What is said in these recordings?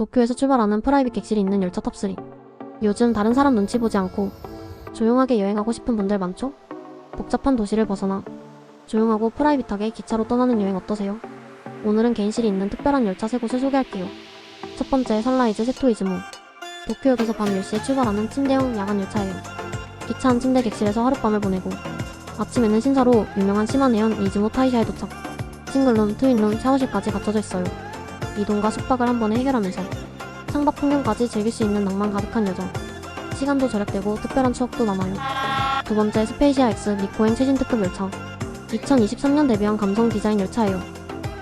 도쿄에서 출발하는 프라이빗 객실이 있는 열차 탑3. 요즘 다른 사람 눈치 보지 않고 조용하게 여행하고 싶은 분들 많죠? 복잡한 도시를 벗어나 조용하고 프라이빗하게 기차로 떠나는 여행 어떠세요? 오늘은 개인실이 있는 특별한 열차 세 곳을 소개할게요. 첫 번째 선라이즈 세토이즈모. 도쿄역에서 밤 10시에 출발하는 침대형 야간 열차예요. 기차 안 침대 객실에서 하룻밤을 보내고 아침에는 신사로 유명한 시마네현 이즈모 타이샤에 도착. 싱글룸, 트윈룸, 샤워실까지 갖춰져 있어요. 이동과 숙박을 한 번에 해결하면서 창밖 풍경까지 즐길 수 있는 낭만 가득한 여정. 시간도 절약되고 특별한 추억도 남아요. 두 번째 스페이시아 X 니코행 최신 특급 열차. 2023년 데뷔한 감성 디자인 열차예요.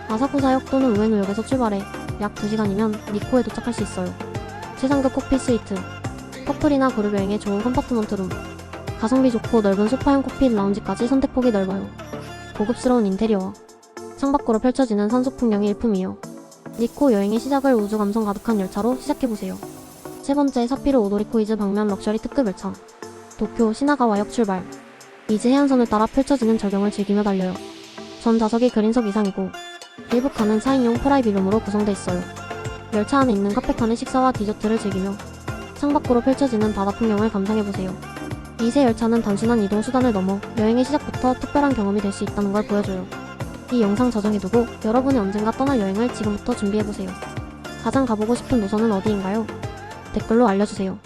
아사쿠사역 또는 우에노역에서 출발해 약 2시간이면 니코에 도착할 수 있어요. 최상급 콕핏 스위트. 커플이나 그룹 여행에 좋은 컴파트먼트 룸. 가성비 좋고 넓은 소파형 콕핏 라운지까지 선택폭이 넓어요. 고급스러운 인테리어와 창밖으로 펼쳐지는 산속 풍경이 일품이요. 니코 여행의 시작을 우주 감성 가득한 열차로 시작해보세요. 세 번째 사피르 오도리코이즈 방면 럭셔리 특급 열차. 도쿄 시나가와역 출발. 이제 해안선을 따라 펼쳐지는 절경을 즐기며 달려요. 전 좌석이 그린석 이상이고 일부 칸은 4인용 프라이빗룸으로 구성돼 있어요. 열차 안에 있는 카페 칸의 식사와 디저트를 즐기며 창밖으로 펼쳐지는 바다 풍경을 감상해보세요. 이새 열차는 단순한 이동 수단을 넘어 여행의 시작부터 특별한 경험이 될 수 있다는 걸 보여줘요. 이 영상 저장해두고 여러분이 언젠가 떠날 여행을 지금부터 준비해보세요. 가장 가보고 싶은 노선은 어디인가요? 댓글로 알려주세요.